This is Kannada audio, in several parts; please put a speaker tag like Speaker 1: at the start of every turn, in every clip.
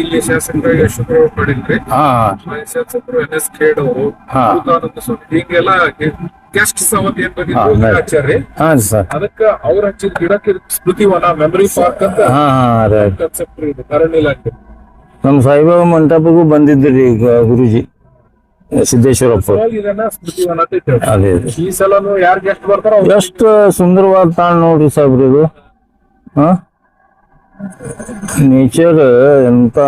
Speaker 1: ಇಲ್ಲಿ ಶಾಸಕರು ಯಶೋಧರ ಮಾಡಿದ್ರಿ? ಶಾಸಕರು ಎನ್ ಎಸ್ ಖೇಡ್ ಅವರು ಸ್ವಾಮಿ. ಹೀಗೆಲ್ಲ ಗೆಸ್ಟ್ ಸವತ್ ಏನ್ ಬಂದಿದ್ರು. ಹಚ್ಚಾರ್ರಿ
Speaker 2: ಸರ್.
Speaker 1: ಅದಕ್ಕ ಅವ್ರ ಹಚ್ಚಿದ ಗಿಡಕ್ಕೆ ಸ್ಮೃತಿವನ ಮೆಮರಿ ಪಾರ್ಕ್ ಅಂತ ಕಾನ್ಸೆಪ್ಟ್ ಇದೆ ಅರಣ್ಯ ಇಲಾಖೆ
Speaker 2: ನಮ್ಮ ಸಾಯಿಬಾಬಾ ಮಂಟಪಕ್ಕೂ ಬಂದಿದ್ರಿ ಈಗ ಗುರುಜಿ ಸಿದ್ದೇಶ್ವರಪ್ಪ. ಅದೇ
Speaker 1: ಈ ಸಲನು ಯಾರು ಗೆಸ್ಟ್ ಬರ್ತಾರೋ ಗೆಸ್ಟ್
Speaker 2: ಎಷ್ಟು ಸುಂದರವಾದ ತಾಣ ನೋಡ್ರಿ ಸಾಹೇಬ್ರಿ ಇದು. ಹಾ? ನೇಚರ್ ಎಂತ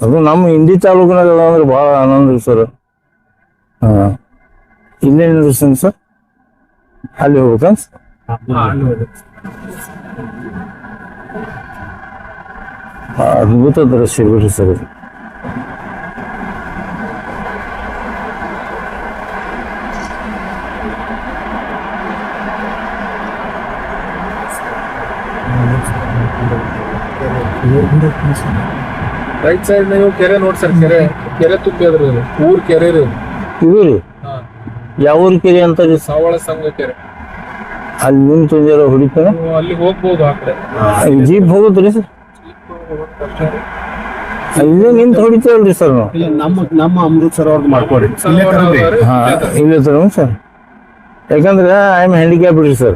Speaker 2: ಅದು ನಮ್ಮ ಹಿಂದಿ ತಾಲೂಕಿನಾಗ ಅಂದ್ರೆ ಬಹಳ ಆನಂದ ರೀ ಸರ್. ಹಾ ಇನ್ನೇನು ಸರ್? ಅಲ್ಲಿ ಹೋಗ್ಬೇಕನ್ ಅದ್ಭುತ ದೃಶ್ಯ ಬಿಡ್ರಿ ಸರ್ ಇದು.
Speaker 1: ರೈಟ್ ಸೈಡ್ ನೀವು ಕೆರೆ ನೋಡಿ ಸರ್ ಕೆರೆ ಕೆರೆ ತುಂಬಿ ಅದ್ರ ಇದು. ಊರ್ ಕೆರೆ ರೀ ಇದು.
Speaker 2: ರೀ
Speaker 1: ಹಾ.
Speaker 2: ಯಾವ ಊರ್ ಕೆರೆ ಅಂತ ರೀ
Speaker 1: ಸಾವಳ ಸಂಘ ಕೆರೆ
Speaker 2: ಅಲ್ಲಿ ನಿಂತು ಜರ
Speaker 1: ನೀವು ಅಲ್ಲಿ ಹೋಗ್ಬೋದು ಆ ಕಡೆ
Speaker 2: ಜೀಪ್ ಹೋಗುತ್ರಿ ಸರ್ ಇಲ್ಲೇ ನಿಂತು ಹೊಡಿತೇವಲ್ರಿ ಸರ್ ನಾವು
Speaker 3: ಇಲ್ಲ ನಮ್ಮ ನಮ್ಮ ಅಮೃತ್ಸರ್ ಅವ್ರದ್ದು ಮಾಡ್ಕೊಡಿ ಇಲ್ಲೇ
Speaker 1: ಸಾವಳ
Speaker 3: ತರದ್ರಿ.
Speaker 1: ಅವ್ರೆ.
Speaker 2: ಹಾ ಇಲ್ಲೇ ತರ ಸರ್ ಯಾಕಂದ್ರೆ ಐ ಆಮ್ ಹ್ಯಾಂಡಿಕ್ಯಾಪ್ ರೀ ಸರ್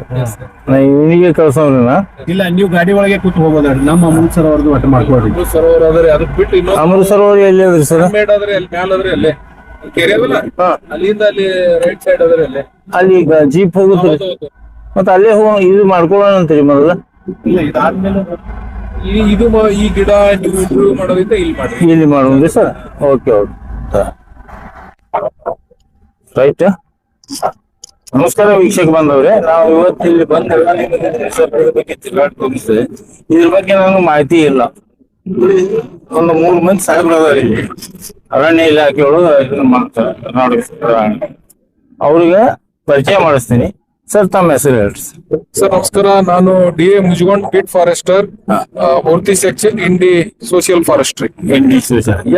Speaker 2: ನಾ ಇವನಿಗೆ ಕಳ್ಸವ್ರಿ ನಾ
Speaker 3: ಇಲ್ಲ ನೀವು ಗಾಡಿ ಒಳಗೆ ಕೂತ್ ಹೋಗೋದ್ರಿ ನಮ್ಮ ಅಮೃತ್ ಅವ್ರದ್ದು ಒಟ್ಟು ಮಾಡ್ಕೊಡ್ರಿ
Speaker 1: ಸರೋವರ ಅದ್ರಿ ಅದಕ್ಕೆ ಬಿಟ್ಟು ಇನ್ನೊಂದು
Speaker 2: ಅಮೃತ ಸರೋವರ ಎಲ್ಲಿ ಅದ್ರಿ ಸರ್
Speaker 1: ಮೇಡ್ ಆದ್ರೆ ಅಲ್ಲಿ ಮ್ಯಾಲ ಅದ್ರಿ ಅಲ್ಲೇ? ಕೆರೆ ಅದಲ್ಲ ಅಲ್ಲಿಂದ ಅಲ್ಲಿ ರೈಟ್ ಸೈಡ್ ಅದ್ರಿ ಅಲ್ಲೇ
Speaker 2: ಅಲ್ಲಿ ಈಗ ಜೀಪ್
Speaker 1: ಹೋಗುತ್ತೆ.
Speaker 2: ಮತ್ತೆ ಅಲ್ಲೇ ಹೋಗ ಇದು ಮಾಡ್ಕೊಳ್ಳೋಣ ಅಂತೀರಿ ಮೊದಲ.
Speaker 3: ಇಲ್ಲ ಇದಾದ್ಮೇಲೆ
Speaker 1: ಈ ಇದು ಮ- ಈ ಗಿಡ ನೀವು ಇಂಟರ್ವ್ಯೂ ಮಾಡೋದ್ರಿಂದ ಇಲ್ಲಿ ಮಾಡಿ
Speaker 2: ಇಲ್ಲಿ ಮಾಡೋದ್ರಿ ಸರ್ ಓಕೆ ಓಕೆ ರೈಟ್ ನಮಸ್ಕಾರ ವೀಕ್ಷಕ ಬಂದವ್ರೆ. ನಾವು ಇವತ್ತು ಇಲ್ಲಿ ನಿಮಗೆ ಬಗ್ಗೆ ತಿರುಗಾಡ್ಕೊಂಡಿದ್ದೆ ಇದ್ರ ಬಗ್ಗೆ ನನಗೆ ಮಾಹಿತಿ ಇಲ್ಲ. ಒಂದು ಮೂರು ಮಂದಿ ಸಾಹೇಬ್ರು ಅದಾರ ಇಲ್ಲಿ ಅರಣ್ಯ ಇಲಾಖೆಯವರು ಇದನ್ನ ಮಾಡ್ತಾರೆ. ಅರಣ್ಯ. ಅವ್ರಿಗೆ ಪರಿಚಯ ಮಾಡಿಸ್ತೀನಿ. ಸರ್ ತಮ್ಮ ಹೆಸರು ಹೇಳ್ರಿ ಸರ್
Speaker 1: ನಮಸ್ಕಾರ. ನಾನು D A Mujugond kit forester Horti section Indi social forestry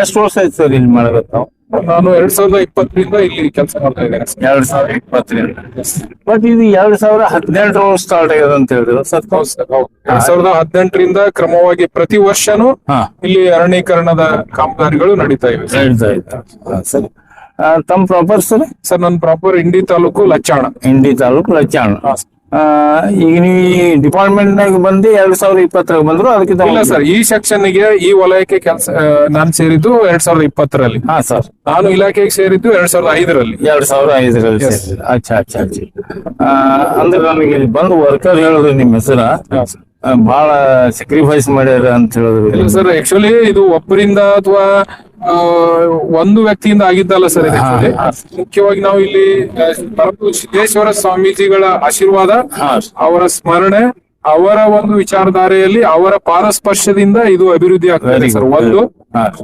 Speaker 2: ಎಷ್ಟು ವರ್ಷ ಆಯ್ತು ಸರ್ ಇಲ್ಲಿ ಮಾಡಬೇಕು ನಾವು
Speaker 1: ನಾನು ಎರಡ್ ಸಾವಿರದ ಇಪ್ಪತ್ತರಿಂದ ಇಲ್ಲಿ ಕೆಲಸ ಮಾಡ್ತಾ ಇದ್ದೇನೆ.
Speaker 2: ಎರಡ್ ಸಾವಿರದ ಇಪ್ಪತ್ತರಿಂದ. ಬಟ್ ಇದು ಎರಡ್ ಸಾವಿರ ಹದಿನೆಂಟರ ಸ್ಟಾರ್ಟ್ ಆಗಿದೆ ಅಂತ ಹೇಳಿದ್ರು ಸರ್
Speaker 1: ಹೌದು ಸರ್, ಹೌದು. ಎರಡ್ ಸಾವಿರದ ಹದಿನೆಂಟರಿಂದ ಕ್ರಮವಾಗಿ ಪ್ರತಿ ವರ್ಷನೂ ಇಲ್ಲಿ ಅರಣ್ಯೀಕರಣದ ಕಾಮಗಾರಿಗಳು ನಡೀತಾ ಇವೆ ಸರ್.
Speaker 2: ತಮ್ಮ ಪ್ರಾಪರ್ ಸರ್
Speaker 1: ಸರ್ ನನ್ನ ಪ್ರಾಪರ್ ಇಂಡಿ ತಾಲೂಕು ಲಚ್ಚಾಣ.
Speaker 2: ಇಂಡಿ ತಾಲೂಕು ಲಚ್ಚಾಣ. ಆ, ಈಗ ನೀವು ಈ ಡಿಪಾರ್ಟ್ಮೆಂಟ್ ನಾಗ ಬಂದು ಎರಡ್ ಸಾವಿರದ ಇಪ್ಪತ್ತರಾಗ ಬಂದ್ರು ಅದಕ್ಕಿಂತ
Speaker 1: ಇಲ್ಲ ಸರ್ ಈ ಸೆಕ್ಷನ್ಗೆ ಈ ವಲಯಕ್ಕೆ ಕೆಲಸ ನಾನು ಸೇರಿದ್ದು ಎರಡ್ ಸಾವಿರದ ಇಪ್ಪತ್ತರಲ್ಲಿ.
Speaker 2: ಹಾ ಸರ್
Speaker 1: ನಾನು ಇಲಾಖೆಗೆ ಸೇರಿದ್ದು ಎರಡ್ ಸಾವಿರದ ಐದರಲ್ಲಿ.
Speaker 2: ಎರಡ್ ಸಾವಿರದ ಐದರಲ್ಲಿ. ಅಚ್ಚಾ ಅಚ್ಚಾ ಅಚ್ಚಾ. ಆ, ಅಂದ್ರೆ ನನಗೆ ಇಲ್ಲಿ ಬಂದು ವರ್ಕರ್ ಹೇಳಿದ್ರು ನಿಮ್ಮ ಹೆಸರ. ಬಹಳ ಸ್ಯಾಕ್ರಿಫೈಸ್ ಮಾಡ್ಯಾರ ಅಂತ
Speaker 1: ಇಲ್ಲ
Speaker 2: ಹೇಳಿದ್ರು
Speaker 1: ಸರ್ ಆಕ್ಚುಲಿ ಇದು ಒಬ್ಬರಿಂದ ಅಥವಾ ಒಂದು ವ್ಯಕ್ತಿಯಿಂದ ಆಗಿದ್ದಲ್ಲ ಸರ್ ಇದು ಮುಖ್ಯವಾಗಿ ನಾವು ಇಲ್ಲಿ ಪರಮ ಸಿದ್ದೇಶ್ವರ ಸ್ವಾಮೀಜಿಗಳ ಆಶೀರ್ವಾದ ಅವರ ಸ್ಮರಣೆ ಅವರ ಒಂದು ವಿಚಾರಧಾರೆಯಲ್ಲಿ ಅವರ ಪಾದಸ್ಪರ್ಶದಿಂದ ಇದು ಅಭಿವೃದ್ಧಿ ಆಗ್ತದೆ ಸರ್. ಒಂದು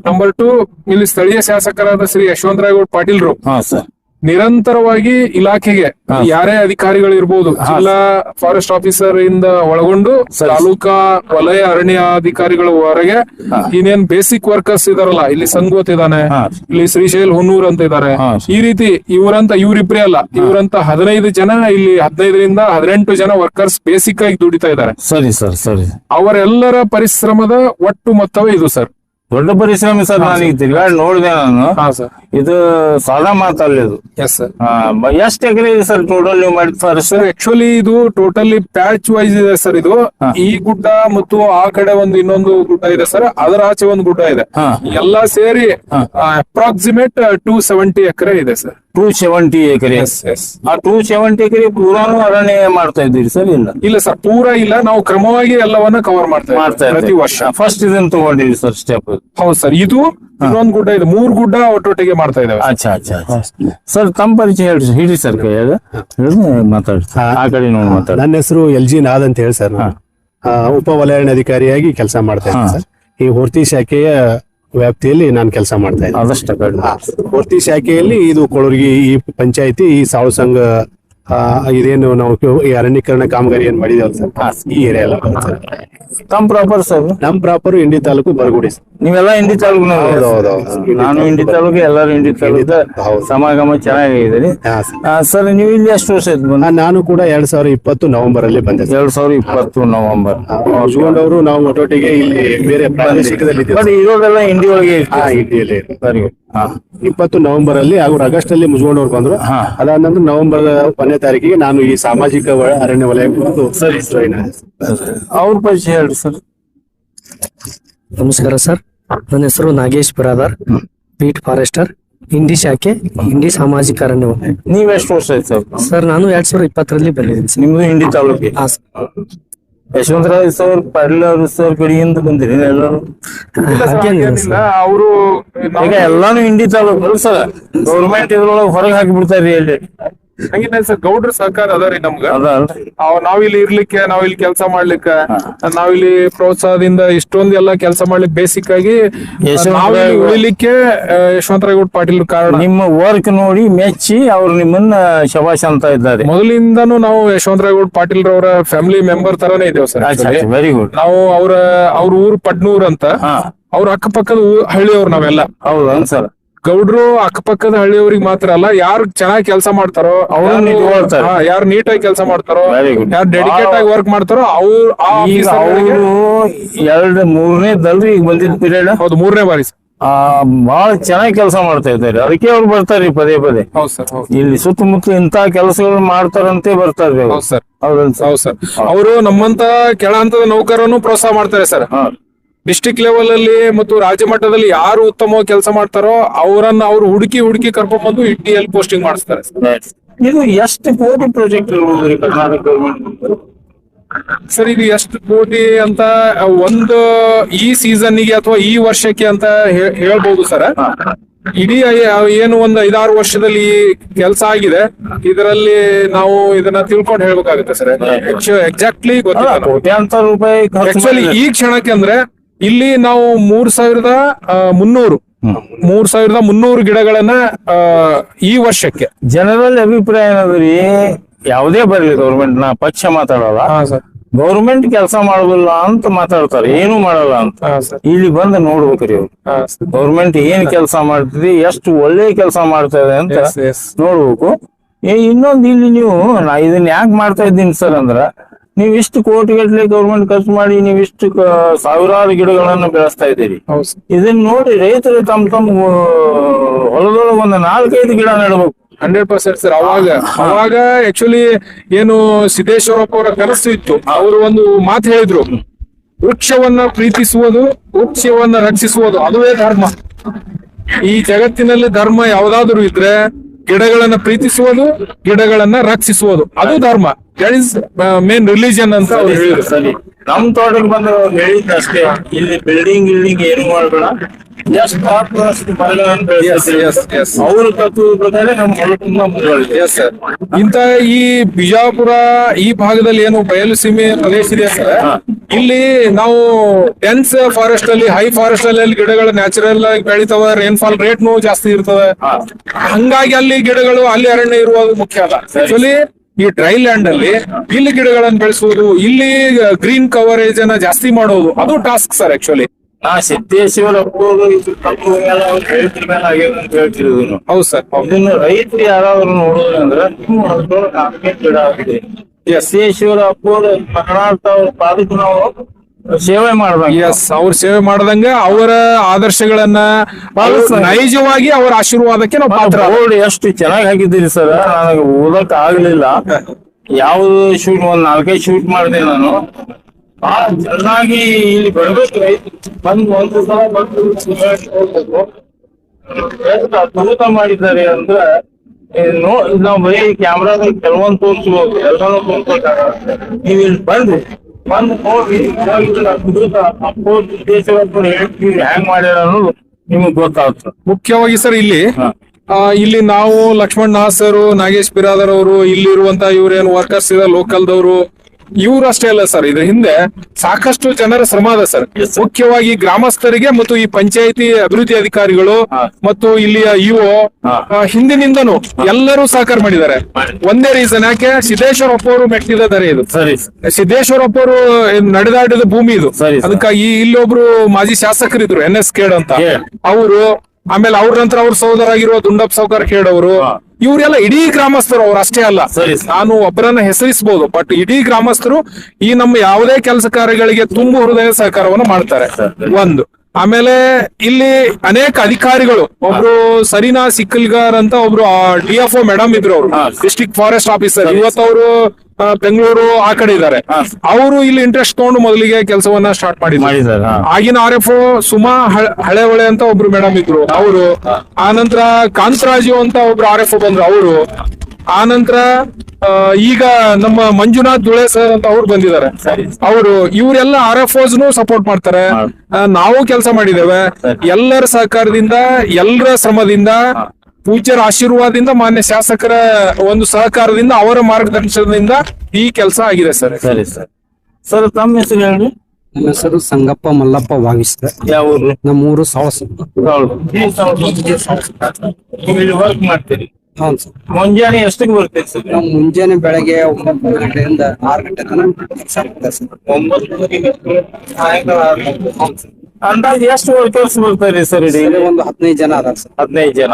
Speaker 1: ನಂಬರ್ ಟು ಇಲ್ಲಿ ಸ್ಥಳೀಯ ಶಾಸಕರಾದ ಶ್ರೀ ಯಶವಂತರಾಯಗೌಡ ಪಾಟೀಲ್ರು. ನಿರಂತರವಾಗಿ ಇಲಾಖೆಗೆ ಯಾರೇ ಅಧಿಕಾರಿಗಳು ಇರ್ಬೋದು ಜಿಲ್ಲಾ ಫಾರೆಸ್ಟ್ ಆಫೀಸರ್ ಇಂದ ಒಳಗೊಂಡು ತಾಲೂಕಾ ವಲಯ ಅರಣ್ಯಾಧಿಕಾರಿಗಳವರೆಗೆ ಇನ್ನೇನ್ ಬೇಸಿಕ್ ವರ್ಕರ್ಸ್ ಇದಾರಲ್ಲ ಇಲ್ಲಿ ಸಂಗೋತ್ ಇದಾನೆ. ಇಲ್ಲಿ ಶ್ರೀಶೈಲ್ ಹುನ್ನೂರ್ ಅಂತ ಇದಾರೆ. ಈ ರೀತಿ ಇವರಂತ ಇವ್ರಿಬ್ರೇ ಅಲ್ಲ ಇವರಂತ ಹದಿನೈದು ಜನ ಇಲ್ಲಿ ಹದಿನೈದರಿಂದ ಹದಿನೆಂಟು ಜನ ವರ್ಕರ್ಸ್ ಬೇಸಿಕ್ ಆಗಿ ದುಡಿತಾ ಇದ್ದಾರೆ
Speaker 2: ಸರಿ ಸರ್ ಸರಿ.
Speaker 1: ಅವರೆಲ್ಲರ ಪರಿಶ್ರಮದ ಒಟ್ಟು ಮೊತ್ತವೇ ಇದು ಸರ್.
Speaker 2: ದೊಡ್ಡ ಪರಿಶ್ರಮ ಸರ್ ನಾನು ತಿರ್ಗಾಡಿ ನೋಡಿದೆ ನಾನು. ಇದು ಸಾದಾ ಮಾತಲ್ಲ ಇದು.
Speaker 1: ಎಸ್ ಸರ್
Speaker 2: ಎಷ್ಟು ಎಕರೆ ಇದೆ ಸರ್ ಟೋಟಲ್ ನೀವು ಮಾಡಿದ ಫಾರೆಸ್ಟ್
Speaker 1: ಸರ್ ಆಕ್ಚುಲಿ ಇದು ಟೋಟಲಿ ಪ್ಯಾಚ್ ವೈಸ್ ಇದೆ ಸರ್ ಇದು. ಈ ಗುಡ್ಡ ಮತ್ತು ಆ ಕಡೆ ಒಂದು ಇನ್ನೊಂದು ಗುಡ್ಡ ಇದೆ ಸರ್ ಅದರ ಆಚೆ ಒಂದು ಗುಡ್ಡ ಇದೆ. ಎಲ್ಲಾ ಸೇರಿ ಅಪ್ರಾಕ್ಸಿಮೇಟ್ ಟೂ ಸೆವೆಂಟಿ ಎಕರೆ ಇದೆ sir
Speaker 2: two seventy acre.
Speaker 1: Yes yes
Speaker 2: ಆ ಟೂ ಸೆವೆಂಟಿ ಎಕರೆ ಪೂರಾನು ಅರಣ್ಯ ಮಾಡ್ತಾ ಇದ್ದೀರಿ ಸರ್ ಇಲ್ಲ
Speaker 1: ಇಲ್ಲ ಸರ್ ಪೂರ ಇಲ್ಲ. ನಾವು ಕ್ರಮವಾಗಿ ಎಲ್ಲವನ್ನ ಕವರ್ ಮಾಡ್ತಾ
Speaker 2: ಮಾಡ್ತಾ
Speaker 1: ಪ್ರತಿ ವರ್ಷ.
Speaker 2: ಫಸ್ಟ್ ಇದನ್ನ ತಗೊಂಡಿವಿ ಸರ್ ಸ್ಟೆಪ್
Speaker 1: ಹೌದು ಸರ್ ಇದು ಇನ್ನೊಂದು ಗುಡ್ಡ ಇದೆ. ಮೂರ್ ಗುಡ್ಡ ಒಟ್ಟೊಟ್ಟಿಗೆ ಮಾಡ್ತಾ ಇದ್ದಾವೆ
Speaker 2: ಅಚ್ಚಾ ಅಚ್ಚಾ ಸರ್ ತಮ್ಮ ಪರಿಚಯ ಹೇಳಿ ಹೇಳಿ ಸರ್ ಕೈಯಾಗ ಮಾತಾಡಿ ಆ ಕಡೆ ನೋಡಿ ಮಾತಾಡಿ
Speaker 3: ನನ್ನ ಹೆಸರು ಎಲ್ ಜಿ ನಾದ್ ಅಂತ ಹೇಳಿ ಸರ್ ಉಪ ವಲಯಾಧಿಕಾರಿಯಾಗಿ ಕೆಲಸ ಮಾಡ್ತಾ ಇದ್ದೀನಿ ಸರ್. ಈ ಹೊರ್ತಿ ಶಾಖೆಯ ವ್ಯಾಪ್ತಿಯಲ್ಲಿ ನಾನು ಕೆಲಸ ಮಾಡ್ತಾ ಇದ್ದೀನಿ. ಹೊರ್ತಿ ಶಾಖೆಯಲ್ಲಿ ಇದು ಕೊಳರ್ಗಿ ಈ ಪಂಚಾಯತಿ ಈ ಸಾವು ಸಂಘ ಇದೇನು ನಾವು ಈ ಅರಣ್ಯೀಕರಣ ಕಾಮಗಾರಿ ಏನ್ ಮಾಡಿದೇವಲ್ಲ ಸರ್? ಈ ಏರಿಯಾ ಎಲ್ಲ ಬರುತ್ತೆ ಸರ್.
Speaker 2: ತಮ್ಮ ಪ್ರಾಪರ್ ಸರ್
Speaker 3: ನಮ್ ಪ್ರಾಪರ್ ಇಂಡಿ ತಾಲೂಕು ಬರಗುಡಿ ಸರ್.
Speaker 2: ನೀವೆಲ್ಲ ಇಂಡಿ ತಾಲೂಕು
Speaker 3: ಹೌದು, ಹೌದು, ಹೌದು.
Speaker 2: ನಾನು ಇಂಡಿ ತಾಲೂಕು ಎಲ್ಲರೂ ಇಂಡಿ ತಾಲೂಕು. ಸಮಾಗಮ ಚೆನ್ನಾಗಿದ್ದೀರಿ
Speaker 3: ಹಾ ಸರ್.
Speaker 2: ನೀವು ಇಲ್ಲಿ ಎಷ್ಟು ವರ್ಷ
Speaker 3: ಇದ್ ನಾನು ಕೂಡ ಎರಡ್ ಸಾವಿರ ಇಪ್ಪತ್ತು ನವೆಂಬರ್ ಅಲ್ಲಿ ಬಂದೆ
Speaker 2: ಎರಡ್ ಸಾವಿರ ಇಪ್ಪತ್ತು ನವೆಂಬರ್.
Speaker 3: ಅವರು ನಾವು ಒಟ್ಟೊಟ್ಟಿಗೆ ಇಲ್ಲಿ ಬೇರೆ ಪ್ರಾದೇಶಿಕದಲ್ಲಿ
Speaker 2: ಇರೋದೆಲ್ಲ ಇಂಡಿ ಒಳಗೆ
Speaker 3: ಸರಿ ಇಂಡಿಯಲ್ಲಿ
Speaker 2: ಸರಿ.
Speaker 3: ಇಪ್ಪತ್ತು ನವೆಂಬರ್ ಅಲ್ಲಿ ಹಾಗೂ ಆಗಸ್ಟ್ ಅಲ್ಲಿ ಮುಜುಗೊಂಡವ್ರು ಬಂದ್ರು. ಅದಾದ ನಂತರ ನವೆಂಬರ್ ಒಂದನೇ ತಾರೀಕಿಗೆ ನಾನು ಈ ಸಾಮಾಜಿಕ ಅರಣ್ಯ ವಲಯ.
Speaker 2: ಅವ್ರ ಪರಿಚಯ ಹೇಳಿ ಸರ್.
Speaker 4: ನಮಸ್ಕಾರ ಸರ್. ನನ್ನ ಹೆಸರು ನಾಗೇಶ್ ಬಿರಾದಾರ್. Beat forester. ಹಿಂದಿ ಶಾಖೆ ಇಂಡಿ ಸಾಮಾಜಿಕ ಅರಣ್ಯ ವಲಯ.
Speaker 2: ನೀವ್ ಎಷ್ಟು ವರ್ಷ ಆಯ್ತು ಸರ್?
Speaker 4: ನಾನು ಎರಡ್ ಸಾವಿರದ ಇಪ್ಪತ್ತರಲ್ಲಿ ಬಂದಿದ್ದೀನಿ
Speaker 2: ನಿಮ್ದು ಇಂಡಿ ತಾಲೂಕಿಗೆ
Speaker 4: ಹಾ, ಸರ್.
Speaker 2: ಯಶವಂತರಾವ್ ಸರ್ ಪಾಟೀಲ್ ಅವ್ರ ಸರ್ ಕಡೆಯಿಂದ ಬಂದಿರಿ ಎಲ್ಲರೂ.
Speaker 1: ಅವರು
Speaker 2: ಈಗ ಎಲ್ಲಾನು ಇಂಡಿ ತಾಲೂಕು ಸರ್. ಗೌರ್ಮೆಂಟ್ ಇದ್ರೊಳಗೆ ಹೊರಗೆ ಹಾಕಿ ಬಿಡ್ತಾರ್ರಿ ಇಲ್ಲಿ.
Speaker 1: ಹಂಗಿನ ಸರ್ ಗೌಡ್ರ ಸಹಕಾರ ಅದರಿ ನಮ್ಗ. ಅವ್ ನಾವಿಲ್ಲಿ ಇರ್ಲಿಕ್ಕೆ ನಾವಿಲ್ಲಿ ಕೆಲಸ ಮಾಡ್ಲಿಕ್ಕೆ ನಾವಿಲ್ಲಿ ಪ್ರೋತ್ಸಾಹದಿಂದ ಇಷ್ಟೊಂದು ಎಲ್ಲಾ ಕೆಲಸ ಮಾಡ್ಲಿಕ್ಕೆ ಬೇಸಿಕ್ ಆಗಿ ನಾವಿಲ್ಲಿ ಉಳಿಲಿಕ್ಕೆ ಯಶವಂತರಾಯಗೌಡ ಪಾಟೀಲ್ ಕಾರಣ.
Speaker 2: ನಿಮ್ಮ ವರ್ಕ್ ನೋಡಿ ಮೆಚ್ಚಿ ಅವ್ರು ನಿಮ್ಮನ್ನ ಶಬಾಷ್ ಅಂತ ಇದ್ದಾರೆ.
Speaker 1: ಮೊದಲಿಂದಾನು ನಾವು ಯಶವಂತರಾಯಗೌಡ ಪಾಟೀಲ್ ರವರ ಫ್ಯಾಮಿಲಿ ಮೆಂಬರ್ ತರಾನೇ ಇದ್ದೇವೆ ಸರ್
Speaker 2: ವೆರಿ ಗುಡ್
Speaker 1: ನಾವು ಅವ್ರ ಅವ್ರ ಊರು ಪಡ್ನೂರ್ ಅಂತ. ಅವ್ರ ಅಕ್ಕಪಕ್ಕದ ಹಳ್ಳಿಯವ್ರು ನಾವೆಲ್ಲ.
Speaker 2: ಹೌದಾ ಸರ್.
Speaker 1: ಗೌಡ್ರು ಅಕ್ಕಪಕ್ಕದ ಹಳ್ಳಿಯವ್ರಿಗೆ ಮಾತ್ರ ಅಲ್ಲ ಯಾರು ಚೆನ್ನಾಗಿ ಕೆಲಸ ಮಾಡ್ತಾರೋ
Speaker 2: ಅವ್ರು ಹಾ,
Speaker 1: ಯಾರು ನೀಟಾಗಿ ಕೆಲಸ ಮಾಡ್ತಾರೋ
Speaker 2: Very good.
Speaker 1: ಯಾರು ಡೆಡಿಕೇಟ್ ಆಗಿ ವರ್ಕ್ ಮಾಡ್ತಾರೋ ಅವ್ರು ಆ
Speaker 2: ಈಗ
Speaker 1: officer ಗಳಿಗೆ-
Speaker 2: ಅವರು ಎರಡು ಮೂರನೇ ದಲ್ರಿ ಈಗ ಬಂದಿದ್ದ ಪೀರಿಯಡ್
Speaker 1: ಹೌದು ಮೂರನೇ ಬಾರಿ ಸರ್.
Speaker 2: ಆ ಬಹಳ ಚೆನ್ನಾಗಿ ಕೆಲಸ ಮಾಡ್ತಾ ಇದ್ದಾರೆ. ಅದಕ್ಕೆ ಅವ್ರು ಬರ್ತಾರ್ರಿ ಪದೇ ಪದೇ.
Speaker 1: ಹೌದು ಸರ್ ಹೌದು.
Speaker 2: ಇಲ್ಲಿ ಸುತ್ತಮುತ್ತ ಇಂತ ಕೆಲಸಗಳು ಮಾಡ್ತಾರಂತೆ ಬರ್ತಾರ್ರಿ ಅವ್ರು
Speaker 1: ಹೌದು ಸರ್.
Speaker 2: ಹೌದಲ್ಲ ಸರ್?
Speaker 1: ಹೌದು ಸರ್. ಅವರು ನಮ್ಮಂತ ಕೆಳ ಹಂತದ ನೌಕರನ್ನು ಪ್ರೋತ್ಸಾಹ ಮಾಡ್ತಾರೆ ಸರ್.
Speaker 2: ಹಾ.
Speaker 1: ಡಿಸ್ಟಿಕ್ ಲೆವೆಲ್ ಅಲ್ಲಿ ಮತ್ತು ರಾಜ್ಯ ಮಟ್ಟದಲ್ಲಿ ಯಾರು ಉತ್ತಮವಾಗಿ ಕೆಲಸ ಮಾಡ್ತಾರೋ ಅವರನ್ನ ಅವ್ರು ಹುಡುಕಿ ಹುಡುಕಿ ಕರ್ಕೊಂಡ್ ಬಂದು ಇಟ್ಟಿಯಲ್ಲಿ ಪೋಸ್ಟಿಂಗ್ ಮಾಡಿಸ್ತಾರೆ.
Speaker 2: ಇದು ಎಷ್ಟು ಕೋಟಿ ಪ್ರಾಜೆಕ್ಟ್ ಕರ್ನಾಟಕ
Speaker 1: ಸರ್ ಇದು ಎಷ್ಟು ಕೋಟಿ ಅಂತ ಒಂದು ಈ ಸೀಸನ್ನಿಗೆ ಅಥವಾ ಈ ವರ್ಷಕ್ಕೆ ಅಂತ ಹೇಳ್ಬೋದು ಸರ್. ಇಡೀ ಏನು ಒಂದು ಐದಾರು ವರ್ಷದಲ್ಲಿ ಕೆಲಸ ಆಗಿದೆ. ಇದರಲ್ಲಿ ನಾವು ಇದನ್ನ ತಿಳ್ಕೊಂಡು ಹೇಳ್ಬೇಕಾಗುತ್ತೆ ಸರ್. ಎಕ್ಸಾಕ್ಟ್ಲಿ ಗೊತ್ತಿಲ್ಲ ನಮ್ಗೆ.
Speaker 2: ಕೋಟ್ಯಾಂತರ ರೂಪಾಯಿ ಖರ್ಚು
Speaker 1: ಆಕ್ಚುಲಿ ಈ ಕ್ಷಣಕ್ಕೆ ಅಂದ್ರೆ ಇಲ್ಲಿ ನಾವು ಮೂರ್ ಸಾವಿರದ ಮುನ್ನೂರು. ಮೂರ್ ಸಾವಿರದ ಮುನ್ನೂರು ಗಿಡಗಳನ್ನ ಈ ವರ್ಷಕ್ಕೆ.
Speaker 2: ಜನರಲ್ ಅಭಿಪ್ರಾಯ ಏನದ್ರಿ ಯಾವುದೇ ಬರಲಿ ಗೌರ್ಮೆಂಟ್ ನಾ ಪಕ್ಷ ಮಾತಾಡಲ್ಲ. ಗೌರ್ಮೆಂಟ್ ಕೆಲಸ ಮಾಡೋದಿಲ್ಲ ಅಂತ ಮಾತಾಡ್ತಾರೆ ಏನು ಮಾಡಲ್ಲ ಅಂತ. ಇಲ್ಲಿ ಬಂದು ನೋಡ್ಬೇಕ್ರಿ ಅವ್ರು. ಗೌರ್ಮೆಂಟ್ ಏನ್ ಕೆಲಸ ಮಾಡ್ತಿದ್ರಿ ಎಷ್ಟು ಒಳ್ಳೆ ಕೆಲಸ ಮಾಡ್ತಾ ಇದೆ ಅಂತ ನೋಡ್ಬೇಕು. ಇನ್ನೊಂದು ಇಲ್ಲಿ ನೀವು ನಾ ಇದನ್ನ ಯಾಕೆ ಮಾಡ್ತಾ ಇದ್ದೀನಿ ಸರ್ ಅಂದ್ರ ನೀವು ಇಷ್ಟು ಕೋಟಿಗಟ್ಟಲೆ ಗೌರ್ಮೆಂಟ್ ಖರ್ಚು ಮಾಡಿ ನೀವು ಇಷ್ಟು ಸಾವಿರಾರು ಗಿಡಗಳನ್ನು ಬೆಳೆಸ್ತಾ ಇದ್ದೀರಿ. ಇದನ್ನ ನೋಡಿ ರೈತರು ತಮ್ಮ ತಮ್ಮ ಹೊಲದೊಳಗೆ ಒಂದು ನಾಲ್ಕೈದು ಗಿಡ ನೆಡಬೇಕು.
Speaker 1: ಹಂಡ್ರೆಡ್ ಪರ್ಸೆಂಟ್ ಸರ್ ಅವಾಗ ಅವಾಗ ಆಕ್ಚುಲಿ ಏನು ಸಿದ್ದೇಶ್ವರಪ್ಪ ಅವರ ಕನಸು ಇತ್ತು. ಅವರು ಒಂದು ಮಾತು ಹೇಳಿದ್ರು. ವೃಕ್ಷವನ್ನ ಪ್ರೀತಿಸುವುದು ವೃಕ್ಷವನ್ನ ರಕ್ಷಿಸುವುದು ಅದುವೇ ಧರ್ಮ. ಈ ಜಗತ್ತಿನಲ್ಲಿ ಧರ್ಮ ಯಾವ್ದಾದ್ರು ಇದ್ರೆ ಗಿಡಗಳನ್ನ ಪ್ರೀತಿಸುವುದು ಗಿಡಗಳನ್ನ ರಕ್ಷಿಸುವುದು. ಅದು ಧರ್ಮ. ದಟ್ ಇಸ್ ಮೇನ್ ರಿಲಿಜನ್ ಅಂತ ಅವ್ರು ಹೇಳಿದ್ರು.
Speaker 2: ನಮ್ ತೋಟಕ್ಕೆ ಬಂದು ಹೇಳಿದ್ ಅಷ್ಟೇ. ಇಲ್ಲಿ ಬಿಲ್ಡಿಂಗ್ ಗಿಲ್ಡಿಂಗ್ ಏನು ಮಾಡಬೇಡ.
Speaker 1: ಜಸ್ಟ್.
Speaker 2: ಅವ್ರ ತತ್ವದ ಪ್ರಕಾರ ನಮ್ಮ ಹೊಲ ತುಂಬಾ ಮುಂದುವರಿದೆ
Speaker 1: ಎಸ್ ಸರ್ ಇಂತ ಈ ಬಿಜಾಪುರ ಈ ಭಾಗದಲ್ಲಿ ಏನು ಬಯಲು ಸೀಮೆ ಪ್ರದೇಶ ಇದೆ ಸರ್. ಇಲ್ಲಿ ನಾವು ಡೆನ್ಸ್ ಫಾರೆಸ್ಟ್ ಅಲ್ಲಿ ಹೈ ಫಾರೆಸ್ಟ್ ಅಲ್ಲಿ ಗಿಡಗಳು ನ್ಯಾಚುರಲ್ ಆಗಿ ಬೆಳಿತಾವ ರೇಟ್ ರೇಟ್ನು ಜಾಸ್ತಿ ಇರ್ತದೆ ಹಂಗಾಗಿ ಅಲ್ಲಿ ಗಿಡಗಳು ಅಲ್ಲಿ ಅರಣ್ಯ ಇರುವುದು ಮುಖ್ಯ ಅಲ್ಲ. ಆಕ್ಚುಲಿ ಈ ಡ್ರೈ ಲ್ಯಾಂಡ್ ಅಲ್ಲಿ ಇಲ್ಲಿ ಗಿಡಗಳನ್ನ ಬೆಳೆಸುವುದು ಇಲ್ಲಿ ಗ್ರೀನ್ ಕವರೇಜ್ ಅನ್ನ ಜಾಸ್ತಿ ಮಾಡೋದು ಅದು ಟಾಸ್ಕ್ ಸರ್ ಆಕ್ಚುಲಿ
Speaker 2: ಆ ಸಿದ್ದೇಶ್ವರ ರೈತರ ಮೇಲೆ ಆಗ್ಯದ ಅಂತ ಹೇಳ್ತಿರೋದು.
Speaker 1: ಹೌದು ಸರ್
Speaker 2: ಅದನ್ನ ರೈತರು ಯಾರಾದ್ರು ನೋಡೋದಂದ್ರ ಕಾಂಕ್ರೀಟ್ ಗಿಡ ಆಗಿದೆ. ಸಿದ್ದೇಶ್ವರ ಅಪ್ಪೋದ ಕರ್ನಾಟಕ ಪಾದಕ್ಕೆ ನಾವು ಸೇವೆ ಮಾಡ್ದಂಗ.
Speaker 1: ಎಸ್ ಅವ್ರ ಸೇವೆ ಮಾಡ್ದಂಗ ಅವರ ಆದರ್ಶಗಳನ್ನ. ನೈಜವಾಗಿ ಅವರ ಆಶೀರ್ವಾದಕ್ಕೆ ನಾವು ಪಾತ್ರ
Speaker 2: ಬೋರ್ಡ್ ಎಷ್ಟು ಚೆನ್ನಾಗಿ ಹಾಕಿದ್ದೀರಿ ಸರ್? ನನಗೆ ಓದಕ್ ಆಗ್ಲಿಲ್ಲ. ಯಾವ್ದು ಶೂಟ್ ಒಂದ್ ನಾಲ್ಕೈದು ಶೂಟ್ ಮಾಡಿದೆ ನಾನು. ಬಹಳ ಚೆನ್ನಾಗಿ ಇಲ್ಲಿ ಬರ್ಬೇಕು. ಬಂದು ಒಂದು ಸಲ ಬಂದು ಅದ್ಭುತ ಮಾಡಿದ್ದಾರೆ ಅಂದ್ರೆ ನೋ ನಾವು ಬರೀ ಕ್ಯಾಮ್ರಾದಾಗ ಕೆಲವೊಂದು ತೋರಿಸ್ಬೋದು. ಎಲ್ಲಾನು ತೋರಿಸ್ಬೇಕಾಗ ನೀವು ಇಲ್ಲಿ ಬಂದು ಅದ್ಭುತ ದೇಶವನ್ನು ಹೇಳ್ತೀವಿ ಹ್ಯಾಂಗ್ ಮಾಡ್ಯಾರ ಅನ್ನೋದು ನಿಮಗೆ ಗೊತ್ತಾಗುತ್ತೆ
Speaker 1: ಮುಖ್ಯವಾಗಿ ಸರ್ ಇಲ್ಲಿ ಆ, ಇಲ್ಲಿ ನಾವು ಲಕ್ಷ್ಮಣ್ ನಾಸರು ನಾಗೇಶ್ ಬಿರಾದರ್ ಅವರು ಇಲ್ಲಿರುವಂತ ಇವ್ರೇನು ವರ್ಕರ್ಸ್ ಇದೆ ಲೋಕಲ್ದವರು ಇವ್ರು ಅಷ್ಟೇ ಅಲ್ಲ ಸರ್ ಇದ್ರ ಹಿಂದೆ ಸಾಕಷ್ಟು ಜನರ ಶ್ರಮ ಅದ ಸರ್. ಮುಖ್ಯವಾಗಿ ಗ್ರಾಮಸ್ಥರಿಗೆ ಮತ್ತು ಈ ಪಂಚಾಯತಿ ಅಭಿವೃದ್ಧಿ ಅಧಿಕಾರಿಗಳು ಮತ್ತು ಇಲ್ಲಿಯ ಇಒ ಹಿಂದಿನಿಂದನು ಎಲ್ಲರೂ ಸಹಕಾರ ಮಾಡಿದ್ದಾರೆ. ಒಂದೇ ರೀಸನ್ ಯಾಕೆ? ಸಿದ್ದೇಶ್ವರಪ್ಪ ಅವರು ಮೆಟ್ಟಿದ ದರ ಇದು.
Speaker 2: ಸರಿ.
Speaker 1: ಸಿದ್ದೇಶ್ವರಪ್ಪ ಅವರು ನಡೆದಾಡಿದ ಭೂಮಿ ಇದು. ಅದಕ್ಕಾಗಿ ಇಲ್ಲೊಬ್ರು ಮಾಜಿ ಶಾಸಕರಿದ್ರು ಎನ್ ಎಸ್ ಖೇಡ್ ಅಂತ. ಅವರು ಆಮೇಲೆ ಅವ್ರ ನಂತರ ಅವ್ರ ಸಹೋದರಾಗಿರುವ ದುಂಡಪ್ಪ ಸಾವುಕಾರ ಖೇಡ್ ಅವರು. ಇವರೆಲ್ಲ ಇಡೀ ಗ್ರಾಮಸ್ಥರು ಅವ್ರು ಅಷ್ಟೇ ಅಲ್ಲ. ನಾನು ಒಬ್ಬರನ್ನ ಹೆಸರಿಸಬಹುದು ಬಟ್ ಇಡೀ ಗ್ರಾಮಸ್ಥರು ಈ ನಮ್ಮ ಯಾವುದೇ ಕೆಲಸ ಕಾರ್ಯಗಳಿಗೆ ತುಂಬು ಹೃದಯ ಸಹಕಾರವನ್ನು ಮಾಡ್ತಾರೆ. ಒಂದು. ಆಮೇಲೆ ಇಲ್ಲಿ ಅನೇಕ ಅಧಿಕಾರಿಗಳು ಒಬ್ರು ಸರಿನಾ ಸಿಕ್ಕಲ್ಗಾರ್ ಅಂತ ಒಬ್ರು ಡಿ ಎಫ್ ಒ ಮೇಡಮ್ ಇದ್ರು ಅವರು. ಡಿಸ್ಟ್ರಿಕ್ಟ್ ಫಾರೆಸ್ಟ್ ಆಫೀಸರ್ ಇವತ್ತು ಅವರು ಬೆಂಗಳೂರು ಆ ಕಡೆ ಇದ್ದಾರೆ. ಅವರು ಇಲ್ಲಿ ಇಂಟ್ರೆಸ್ಟ್ ತಗೊಂಡು ಮೊದಲಿಗೆ ಕೆಲಸವನ್ನ ಸ್ಟಾರ್ಟ್ ಮಾಡಿದ್ರು.
Speaker 2: ಮಾಡಿದ್ದಾರೆ
Speaker 1: ಆಗಿನ ಆರ್ ಎಫ್ ಸುಮಾ ಹಳೆ ಹೊಳೆ ಅಂತ ಒಬ್ರು ಮೇಡಮ್ ಇದ್ರು. ಅವರು ಆನಂತರ ಕಾಂತರಾಜು ಅಂತ ಒಬ್ರು ಆರ್ ಎಫ್ ಬಂದ್ರು. ಅವರು ಆನಂತರ ಆ, ಈಗ ನಮ್ಮ ಮಂಜುನಾಥ್ ದುಳೆ ಸರ್ ಅಂತ ಅವ್ರು ಬಂದಿದ್ದಾರೆ. ಅವರು ಇವರೆಲ್ಲ ಆರ್ ಎಫ್ ಓಸ್ನು ಸಪೋರ್ಟ್ ಮಾಡ್ತಾರೆ. ಆ, ನಾವು ಕೆಲಸ ಮಾಡಿದ್ದೇವೆ. ಎಲ್ಲರ ಸಹಕಾರದಿಂದ ಎಲ್ಲರ ಶ್ರಮದಿಂದ ಪೂಜ್ಯರ ಆಶೀರ್ವಾದದಿಂದ ಮಾನ್ಯ ಶಾಸಕರ ಒಂದು ಸಹಕಾರದಿಂದ ಅವರ ಮಾರ್ಗದರ್ಶನದಿಂದ ಈ ಕೆಲಸ ಆಗಿದೆ ಸರ್.
Speaker 2: ಸರಿ ಸರ್. ಸರ್ ತಮ್ಮ ಹೆಸರು ಹೇಳಿ?
Speaker 4: ನನ್ನ ಹೆಸರು ಸಂಗಪ್ಪ ಮಲ್ಲಪ್ಪ ವಾವಿಸ್ತ
Speaker 2: ಯಾವ ಊರು?
Speaker 4: ನಮ್ಮೂರು ಸಾವಸ
Speaker 2: ನೀವು ಇಲ್ಲಿ ವರ್ಕ್ ಮಾಡ್ತೀರಿ?
Speaker 4: ಹೌದು ಸರ್.
Speaker 2: ಮುಂಜಾನೆ ಎಷ್ಟಕ್ಕೆ ಬರ್ತೀರಿ ಸರ್?
Speaker 4: ನಾವು ಮುಂಜಾನೆ ಬೆಳಗ್ಗೆ ಒಂಬತ್ತು ಗಂಟೆಯಿಂದ ಆರು ಗಂಟೆ ತನಕ ಕೆಲಸ ಮಾಡ್ತೇವೆ ಸರ್.
Speaker 2: ಅಂದಾಜು ಎಷ್ಟು ವರ್ಕರ್ಸ್ ಬರ್ತಾರೆ ಸರ್
Speaker 4: ಇಲ್ಲಿ? ಒಂದು ಹದಿನೈದು ಜನ ಅದಾರ ಸರ್.
Speaker 2: ಹದಿನೈದು ಜನ.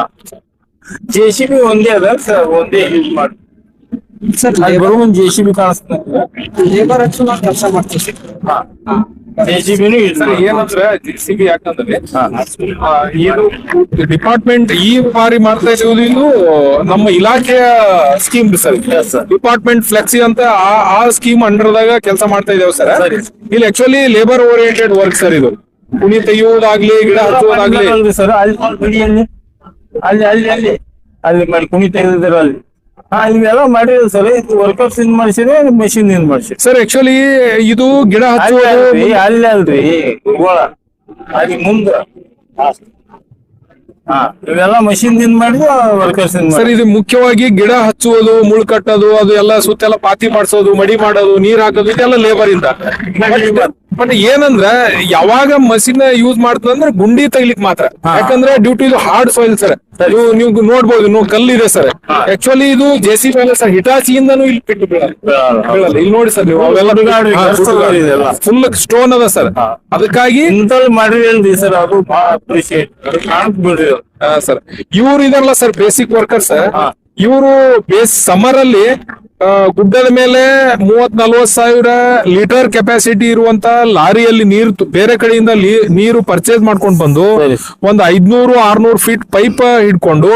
Speaker 2: ಜೆ ಸಿ ಬಿ ಒಂದೇ ಅದ ಸರ್ ಒಂದೇ ಯೂಸ್ ಮಾಡಿ
Speaker 4: ಸರ್
Speaker 2: ಲೇಬರ್ ಬರೋ ಒಂದು ಜೆ ಸಿ ಬಿ ಕಾಣಿಸ್ತದೆ
Speaker 4: ಲೇಬರ್ ಹಚ್ಚು ನಾವು ಕೆಲಸ ಮಾಡ್ತೀವಿ ಸರ್
Speaker 2: ಜೆ ಸಿ ಬಿನು ಯೂಸ್
Speaker 1: ಸರ್ ಏನಂದ್ರೆ ಜೆ ಸಿ ಬಿ ಯಾಕಂದ್ರೆ ಆ, ಇದು ಡಿಪಾರ್ಟ್ಮೆಂಟ್ ಈ ಬಾರಿ ಮಾಡ್ತಾ ಇರೋದು ಇದು ನಮ್ಮ ಇಲಾಖೆಯ scheme sir
Speaker 2: Yes, sir.
Speaker 1: Department flexi ಅಂತ ಆ ಆ ಸ್ಕೀಮ್ ಅಂಡರ್ದಾಗ ಕೆಲಸ ಮಾಡ್ತಾ ಇದ್ದೇವೆ ಸರ್
Speaker 2: ಸರಿ.
Speaker 1: ಇಲ್ಲಿ actually labour oriented work sir ಇದು. ಕುಣಿ ತೆಗೆಯುವುದಾಗ್ಲಿ ಗಿಡ ಹಚ್ಚುವುದಾಗ್ಲಿ
Speaker 2: ಸರ್ ಅಲ್ಲಿ ಅಲ್ಲಿ ಅಲ್ಲಿ ಅಲ್ಲಿ. ಅಲ್ಲಿ ಮಾಡಿ ಕುಣಿ ತೆಗೆದಿದ್ರು ಅಲ್ಲಿ. ಹಾ ಇವೆಲ್ಲ ಮಾಡಿದ್ರು ಸರ್. ವರ್ಕರ್ಸ್ ಇಂದ ಮಾಡಿಸಿದ್ರೆ ಮೆಷಿನ್ ಇಂದ ಮಾಡಿಸಿರಿ
Speaker 1: ಸರ್ ಆಕ್ಚುಲಿ ಇದು ಗಿಡ
Speaker 2: ಅಲ್ಲಿ
Speaker 1: ಹಚ್ಚುವುದು
Speaker 2: ಅಲ್ಲಿ ಅಲ್ರಿ. ಗೋಳ. ಅಲ್ಲಿ ಮುಂದ. ಇವೆಲ್ಲ ಮಷಿನ್ ದಿಂದ ಮಾಡಿದ್ರು ವರ್ಕರ್ಸ್
Speaker 1: ಸರ್ ಇದು ಮುಖ್ಯವಾಗಿ ಗಿಡ ಹಚ್ಚುವುದು ಮುಳ್ ಕಟ್ಟೋದು ಅದು ಎಲ್ಲ ಸುತ್ತೆಲ್ಲ ಪಾತಿ ಮಾಡಿಸೋದು ಮಡಿ ಮಾಡೋದು ನೀರ್ ಹಾಕೋದು ಇದೆಲ್ಲ ಲೇಬರ್ ಇಂದ. ಬಟ್ ಏನಂದ್ರೆ ಯಾವಾಗ ಮಷಿನ್ ಯೂಸ್ ಮಾಡ್ತದಂದ್ರೆ ಗುಂಡಿ ತೆಗಿಲಿಕ್ ಮಾತ್ರ. ಯಾಕಂದ್ರೆ ಡ್ಯೂ ಟು ಇದು ಹಾರ್ಡ್ ಸಾಯಿಲ್ ಸರ್. ನೀವು ನೀವು ನೋಡ್ಬೋದು ನೀವು ಇದೆ ಸರ್. ಆಕ್ಚುಲಿ ಇದು ಜೆ ಸಿ ಬಿ ಅಲ್ಲ ಸರ್. ಹಿಟಾಚಿಯಿಂದನೂ ಇಲ್ಲಿ ಬಿಟ್ಟು ಬೀಳಲ್ಲ. ಇಲ್ಲಿ ನೋಡಿ ಸರ್ ನೀವು. ಫುಲ್ ಸ್ಟೋನ್ ಅದ ಸರ್. ಅದಕ್ಕಾಗಿ
Speaker 2: ಇಂತಲ್ಲಿ ಮಾಡಿರಿ ಸರ್ ಅದು ಅಪ್ರಿಶಿಯೇಟ್ ಕಾಣಕ್
Speaker 1: ಸರ್ ಇವ್ರು ಇದಲ್ಲ ಸರ್ ಬೇಸಿಕ್ ವರ್ಕರ್ಸ್ ಇವರು ಬೇಸ್ ಸಮ್ಮರ್ ಅಲ್ಲಿ ಗುಡ್ಡದ ಮೇಲೆ ಮೂವತ್ ನಲ್ವತ್ ಸಾವಿರ ಲೀಟರ್ ಕೆಪಾಸಿಟಿ ಇರುವಂತ ಲಾರಿಯಲ್ಲಿ ನೀರು ಬೇರೆ ಕಡೆಯಿಂದ ನೀರು ಪರ್ಚೇಸ್ ಮಾಡ್ಕೊಂಡು ಬಂದು. ಒಂದ್ ಐದ್ನೂರು ಆರ್ನೂರು ಫೀಟ್ ಪೈಪ್ ಹಿಡ್ಕೊಂಡು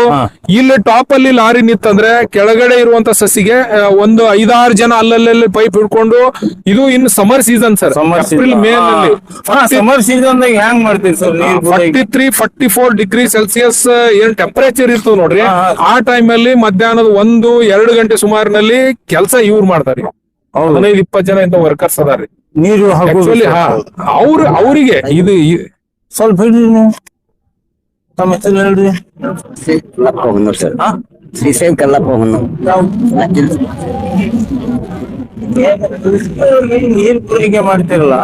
Speaker 1: ಇಲ್ಲಿ ಟಾಪ್ ಅಲ್ಲಿ ಲಾರಿ ನಿಂತಂದ್ರೆ ಕೆಳಗಡೆ ಇರುವಂತ ಸಸಿಗೆ ಒಂದು ಐದಾರು ಜನ ಅಲ್ಲಲ್ಲಿ ಪೈಪ್ ಹಿಡ್ಕೊಂಡು ಇದು in summer season sir April May ನಲ್ಲಿ
Speaker 2: ಸಮರ್ ಸೀಸನ್ ಹೆಂಗ್ ಮಾಡ್ತೀವಿ sir
Speaker 1: forty three forty four degree Celsius ಏನ್ ಟೆಂಪರೇಚರ್ ಇರ್ತದೆ ನೋಡ್ರಿ. ಆ ಟೈಮ್ ಅಲ್ಲಿ ಮಧ್ಯಾಹ್ನದ ಒಂದು ಎರಡು ಗಂಟೆ ಸುಮಾರಿನಲ್ಲಿ ಕೆಲಸ ಇವ್ರು ಮಾಡ್ತಾರೆ.
Speaker 2: ಹೌದು.
Speaker 1: ಹದಿನೈದು ಇಪ್ಪತ್ತು ಜನ ಇಂತ ವರ್ಕರ್ಸ್ ಅದಾರಿ.
Speaker 2: ನೀರು
Speaker 1: ಹಾ ಅವ್ರ ಅವರಿಗೆ ಇದು ಇ-
Speaker 2: ಸ್ವಲ್ಪ ಹೇಳ್ರಿ ನೀವು. ತಮ್ಮ ಹೆಸರು ಹೇಳ್ರಿ.
Speaker 5: ಕಲ್ಲಪ್ಪ ಹೊನ್ನೂರು ಸರ್.
Speaker 2: ಹಾ?
Speaker 5: ಶ್ರೀಶೈಲ್ ಕಲ್ಲಪ್ಪ ಹೊನ್ನೂರು
Speaker 2: ನೀರ್ ಪೂರೈಕೆ ಮಾಡ್ತಿರಲ್ಲ?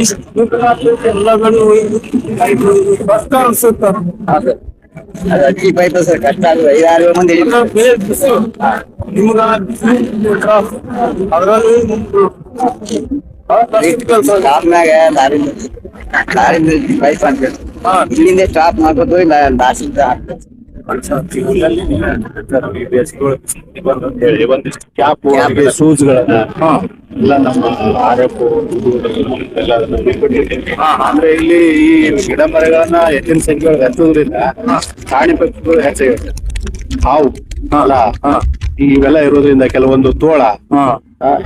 Speaker 2: ಇಷ್ಟು ಎಲ್ಲ ಕಡೆ ಒಯ್ದು ಕಷ್ಟ ಅನ್ಸುತ್ತ
Speaker 5: ಅದು ಸರ್. ಕಷ್ಟ ಆದ್ರೆ ಐದಾರು ಏಳು ಮಂದಿ ಹಿಡಿದ್ರು.
Speaker 2: ನಿಮ್ಗ ಅದ್ರಲ್ಲಿ
Speaker 5: ಸ್ಟಾಪ್ನಾಗ ದಾರಿ ದಾರಿ ಪೈಪ್ ಅಂತ
Speaker 2: ಹಾ.
Speaker 5: ಇಲ್ಲಿಂದ ಸ್ಟಾಪ್ ಮಾಡ್ಬೋದು ಇಲ್ಲ ದಾಸಿಂದ ಹಾಕ್ಬೋದು.
Speaker 3: ಒಂದಿಷ್ಟು ಕ್ಯಾಪ್
Speaker 5: Cap.
Speaker 3: ಶೂಸ್ ಗಳನ್ನ ಎಲ್ಲ ನಮ್ಮ ಆರ್ ಎಫ್ ಎಲ್ಲ ಅದನ್ನ ಬಿಟ್ಬಿಟ್ಟಿದ್ದೀವಿ. ಅಂದ್ರೆ ಇಲ್ಲಿ ಈ ಗಿಡ ಮರಗಳನ್ನ ಹೆಚ್ಚಿನ ಸಂಖ್ಯೆಯೊಳಗೆ ಹಚ್ಚೋದ್ರಿಂದ ಪ್ರಾಣಿ ಪಕ್ಷಿಗಳು ಹೆಚ್ಚಾಗಿರುತ್ತೆ ಹಾವು ಅಲ್ಲ ಇವೆಲ್ಲ ಇರೋದ್ರಿಂದ ಕೆಲವೊಂದು ತೋಳ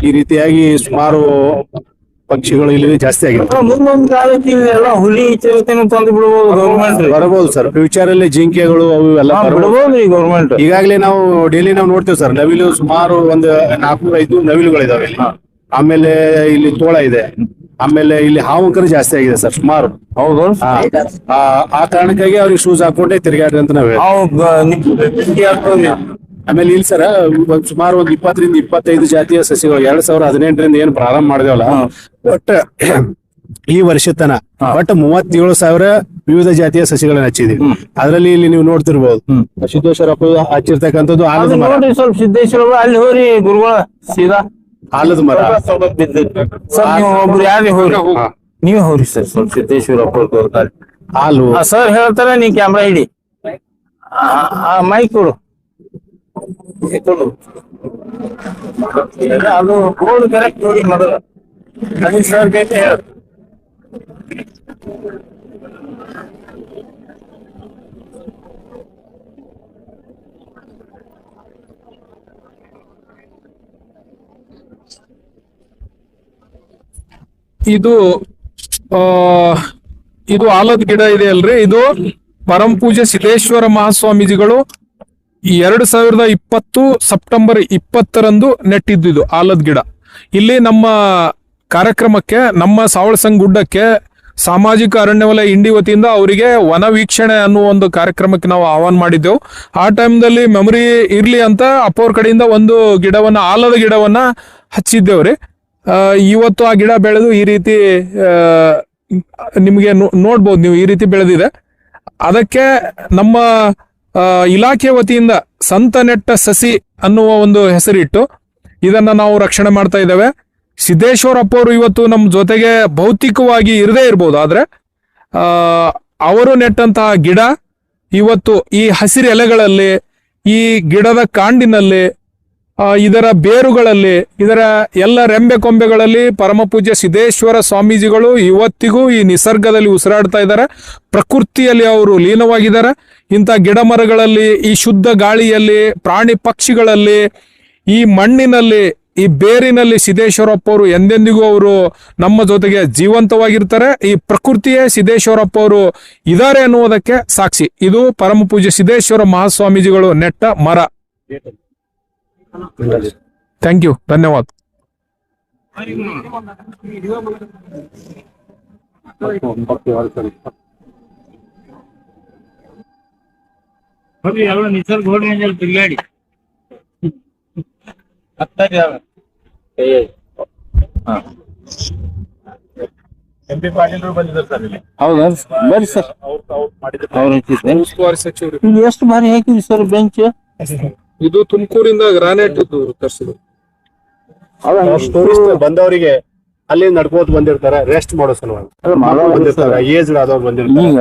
Speaker 3: ಈ ರೀತಿಯಾಗಿ ಸುಮಾರು ಪಕ್ಷಿಗಳು ಇಲ್ಲಿ ಜಾಸ್ತಿ ಆಗಿದೆ
Speaker 2: ಮುಂದೊಂದು ಕಾಲಕ್ಕೆ ಇಲ್ಲೆಲ್ಲ ಹುಲಿ ಚಿರತೆನೂ ತಂದು ಬಿಡ್ಬೋದು ಗೌರ್ಮೆಂಟ್
Speaker 3: ಬರಬಹುದು ಸರ್ ಫ್ಯೂಚರ್ ಅಲ್ಲಿ ಜಿಂಕೆಗಳು ಅವು ಎಲ್ಲ
Speaker 2: ಈ ಗೌರ್ಮೆಂಟ್
Speaker 3: ಈಗಾಗಲೇ ನಾವು ಡೈಲಿ ನಾವು ನೋಡ್ತೇವೆ ಸರ್ ನವಿಲು ಸುಮಾರು ಒಂದು ನಾಲ್ಕುನೂರ ಐದು ನವಿಲುಗಳಿದಾವೆ ಇಲ್ಲಿ. ಆಮೇಲೆ ಇಲ್ಲಿ ತೋಳ ಇದೆ. ಆಮೇಲೆ ಇಲ್ಲಿ ಹಾವುಕರು ಜಾಸ್ತಿ ಆಗಿದೆ ಸರ್ ಸುಮಾರು.
Speaker 2: ಹೌದು?
Speaker 3: ಆ, ಕಾರಣಕ್ಕಾಗಿ ಅವ್ರಿಗೆ ಶೂಸ್ ಹಾಕೊಂಡೇ ತಿರುಗಾಡ್ರಿ ಅಂತ ನಾವು ಆಮೇಲೆ ಇಲ್ಲಿ ಸರ್ ಒಂದ್ ಸುಮಾರು ಒಂದ್ ಇಪ್ಪತ್ತರಿಂದ ಇಪ್ಪತ್ತೈದು ಜಾತಿಯ ಸಸಿಗಳು ಎರಡ್ ಸಾವಿರದ ಹದಿನೆಂಟರಿಂದ ಏನ್ ಪ್ರಾರಂಭ ಮಾಡಿದೇವಲ್ಲ ಒಟ್ಟ ಈ ವರ್ಷ ತನ ಒಟ್ಟ ಮೂವತ್ತೇಳು ಸಾವಿರ ವಿವಿಧ ಜಾತಿಯ ಸಸಿಗಳನ್ನ ಹಚ್ಚಿದೀವಿ ಅದರಲ್ಲಿ ಇಲ್ಲಿ ನೀವು ನೋಡ್ತಿರ್ಬೋದು. ಸಿದ್ದೇಶ್ವರ ಹಚ್ಚಿರ್ತಕ್ಕಂಥದ್ದು ಆಲದ ಮರ.
Speaker 2: ನೋಡ್ರಿ ಸ್ವಲ್ಪ ಸಿದ್ದೇಶ್ವರ ಅಲ್ಲಿ ಹೋರಿ ಗುರುಗಳ ಸೀದಾ.
Speaker 3: ಆಲದ ಮರ.
Speaker 2: ಸರ್ ನೀವು ಒಬ್ರು ಯಾರೇ ಹೋಗ್ರಿ? ನೀವೇ ಹೋಗ್ರಿ ಸರ್ ಸ್ವಲ್ಪ ಸಿದ್ದೇಶ್ವರ ಅಪ್ಪರ್
Speaker 3: ಹಾಲು.
Speaker 2: ಸರ್ ಹೇಳ್ತಾರೆ ನೀ ಕ್ಯಾಮ್ರಾ ಹಿಡಿ. ಮೈಕ್ ಕೊಡು. ಅದು ಕರೆಕ್ಟ್ ನೋಡಿ ಮೊದಲ.
Speaker 1: ಇದು, ಆ, ಇದು ಆಲದ ಗಿಡ ಇದೆ ಅಲ್ರಿ ಇದು ಪರಂ ಪೂಜೆ ಸಿದ್ದೇಶ್ವರ ಮಹಾಸ್ವಾಮೀಜಿಗಳು ಎರಡು ಸಾವಿರದ ಇಪ್ಪತ್ತು ಸೆಪ್ಟೆಂಬರ್ ಇಪ್ಪತ್ತರಂದು ನೆಟ್ಟಿದ್ದು ಇದು ಆಲದ ಗಿಡ. ಇಲ್ಲಿ ನಮ್ಮ ಕಾರ್ಯಕ್ರಮಕ್ಕೆ, ನಮ್ಮ ಸಾವಳ ಸಂಘ ಗುಡ್ಡಕ್ಕೆ ಸಾಮಾಜಿಕ ಅರಣ್ಯ ವಲಯ ಇಂಡಿ ವತಿಯಿಂದ ಅವರಿಗೆ ವನ ವೀಕ್ಷಣೆ ಅನ್ನುವ ಒಂದು ಕಾರ್ಯಕ್ರಮಕ್ಕೆ ನಾವು ಆಹ್ವಾನ ಮಾಡಿದ್ದೆವು. ಆ ಟೈಮ್ದಲ್ಲಿ ಮೆಮೊರಿ ಇರ್ಲಿ ಅಂತ ಅಪ್ಪವ್ರ ಕಡೆಯಿಂದ ಒಂದು ಗಿಡವನ್ನ, ಆಲದ ಗಿಡವನ್ನ ಹಚ್ಚಿದ್ದೇವ್ರಿ ಇವತ್ತು ಆ ಗಿಡ ಬೆಳೆದು ಈ ರೀತಿ ನಿಮಗೆ ನೋಡ್ಬೋದು ನೀವು ಈ ರೀತಿ ಬೆಳೆದಿದೆ. ಅದಕ್ಕೆ ನಮ್ಮ ಇಲಾಖೆ ವತಿಯಿಂದ ಸಂತ ನೆಟ್ಟ ಸಸಿ ಅನ್ನುವ ಒಂದು ಹೆಸರಿಟ್ಟು ಇದನ್ನ ನಾವು ರಕ್ಷಣೆ ಮಾಡ್ತಾ ಇದ್ದೇವೆ. ಸಿದ್ದೇಶ್ವರಪ್ಪ ಅವರು ಇವತ್ತು ನಮ್ಮ ಜೊತೆಗೆ ಭೌತಿಕವಾಗಿ ಇರದೇ ಇರ್ಬೋದು. ಆದರೆ ಅವರು ನೆಟ್ಟಂತಹ ಗಿಡ, ಇವತ್ತು ಈ ಹಸಿರು ಎಲೆಗಳಲ್ಲಿ, ಈ ಗಿಡದ ಕಾಂಡಿನಲ್ಲಿ ಇದರ ಬೇರುಗಳಲ್ಲಿ, ಇದರ ಎಲ್ಲ ರೆಂಬೆ ಕೊಂಬೆಗಳಲ್ಲಿ ಪರಮಪೂಜ್ಯ ಸಿದ್ದೇಶ್ವರ ಸ್ವಾಮೀಜಿಗಳು ಇವತ್ತಿಗೂ ಈ ನಿಸರ್ಗದಲ್ಲಿ ಉಸಿರಾಡ್ತಾ ಇದ್ದಾರೆ. ಪ್ರಕೃತಿಯಲ್ಲಿ ಅವರು ಲೀನವಾಗಿದ್ದಾರೆ. ಇಂಥ ಗಿಡ ಮರಗಳಲ್ಲಿ ಈ ಶುದ್ಧ ಗಾಳಿಯಲ್ಲಿ, ಪ್ರಾಣಿ ಪಕ್ಷಿಗಳಲ್ಲಿ, ಈ ಮಣ್ಣಿನಲ್ಲಿ ಈ ಬೇರಿನಲ್ಲಿ ಸಿದ್ದೇಶ್ವರಪ್ಪ ಅವರು ಎಂದೆಂದಿಗೂ ಅವರು ನಮ್ಮ ಜೊತೆಗೆ ಜೀವಂತವಾಗಿರ್ತಾರೆ. ಈ ಪ್ರಕೃತಿಯೇ ಸಿದ್ದೇಶ್ವರಪ್ಪ ಅವರು ಇದ್ದಾರೆ ಅನ್ನುವುದಕ್ಕೆ ಸಾಕ್ಷಿ. ಇದು ಪರಮ ಪೂಜ್ಯ ಸಿದ್ದೇಶ್ವರ ಮಹಾಸ್ವಾಮೀಜಿಗಳು ನೆಟ್ಟ ಮರ. ಥ್ಯಾಂಕ್ ಯು ಧನ್ಯವಾದ.
Speaker 2: ನಿಸರ್ಗ ಹೊಡಿ ಅಂದ್ರೆ ತಿರ್ಗಾಡಿ.
Speaker 3: ಎಂ ಪಿ ಪಾಟೀಲ್ ಬಂದಿದ್ದಾರೆ ಸರ್ ಇಲ್ಲಿ.
Speaker 2: ಹೌದಾ? ಬರ್ರಿ ಸರ್. ಅವ್ರು ಹಚ್ಚಿದ್ದೆ ಇಲ್ಲಿ ಎಷ್ಟು ಬಾರಿ ಹಾಕಿದ್ರಿ ಸರ್ ಬೆಂಚ್
Speaker 1: ಇದು ತುಮಕೂರಿಂದ ಗ್ರಾನೈಟ್ ತರಿಸಿದ್ರು.
Speaker 3: ಟೂರಿಸ್ಟ್ ಬಂದವರಿಗೆ ಅಲ್ಲಿ ನಡ್ಕೋತ ಬಂದಿರ್ತಾರೆ ರೆಸ್ಟ್ ಮಾಡೋ ಸಲುವಾಗಿ. ಬಂದಿರ್ತಾರೆ ಏಜ್ ಆದವ್ರು ಬಂದಿರ್ತಾರೆ.
Speaker 2: ಈಗ